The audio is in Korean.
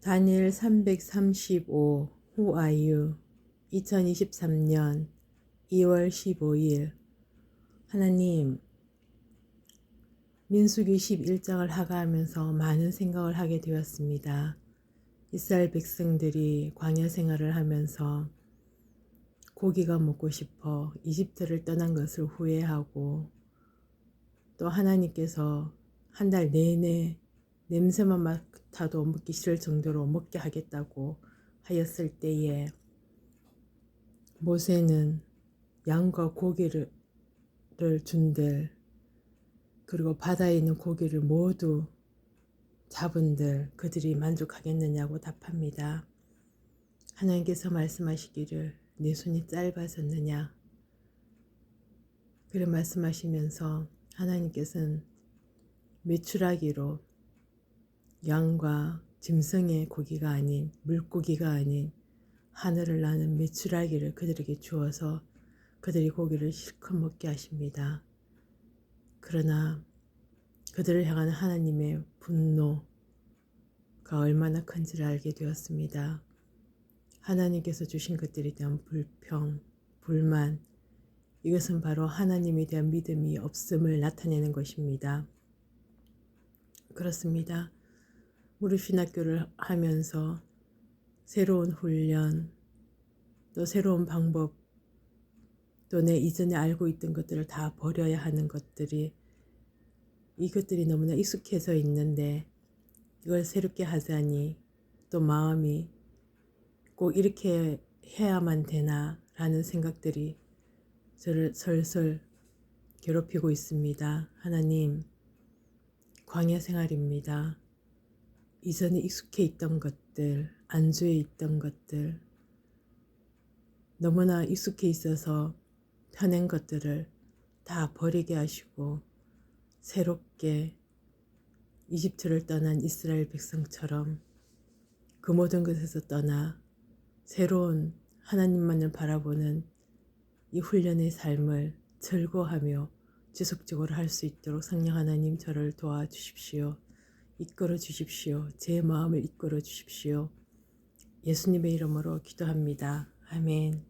다니엘 335 Who are you? 2023년 2월 15일 하나님 민수기 11장을 하가하면서 많은 생각을 하게 되었습니다. 이스라엘 백성들이 광야 생활을 하면서 고기가 먹고 싶어 이집트를 떠난 것을 후회하고 또 하나님께서 한 달 내내 냄새만 맡아도 먹기 싫을 정도로 먹게 하겠다고 하였을 때에 모세는 양과 고기를 준들 그리고 바다에 있는 고기를 모두 잡은들 그들이 만족하겠느냐고 답합니다. 하나님께서 말씀하시기를 내 손이 짧아졌느냐 그래 말씀하시면서 하나님께서는 메추라기로 양과 짐승의 고기가 아닌 물고기가 아닌 하늘을 나는 메추라기를 그들에게 주어서 그들이 고기를 실컷 먹게 하십니다. 그러나 그들을 향한 하나님의 분노가 얼마나 큰지를 알게 되었습니다. 하나님께서 주신 것들에 대한 불평, 불만, 이것은 바로 하나님에 대한 믿음이 없음을 나타내는 것입니다. 그렇습니다. 무릎 신학교를 하면서 새로운 훈련, 또 새로운 방법, 또 내 이전에 알고 있던 것들을 다 버려야 하는 것들이 이것들이 너무나 익숙해져 있는데 이걸 새롭게 하자니 또 마음이 꼭 이렇게 해야만 되나 라는 생각들이 저를 설설 괴롭히고 있습니다. 하나님, 광야 생활입니다. 이전에 익숙해 있던 것들, 안주해 있던 것들, 너무나 익숙해 있어서 편한 것들을 다 버리게 하시고 새롭게 이집트를 떠난 이스라엘 백성처럼 그 모든 것에서 떠나 새로운 하나님만을 바라보는 이 훈련의 삶을 즐거워하며 지속적으로 할 수 있도록 성령 하나님 저를 도와주십시오. 이끌어 주십시오. 제 마음을 이끌어 주십시오. 예수님의 이름으로 기도합니다. 아멘.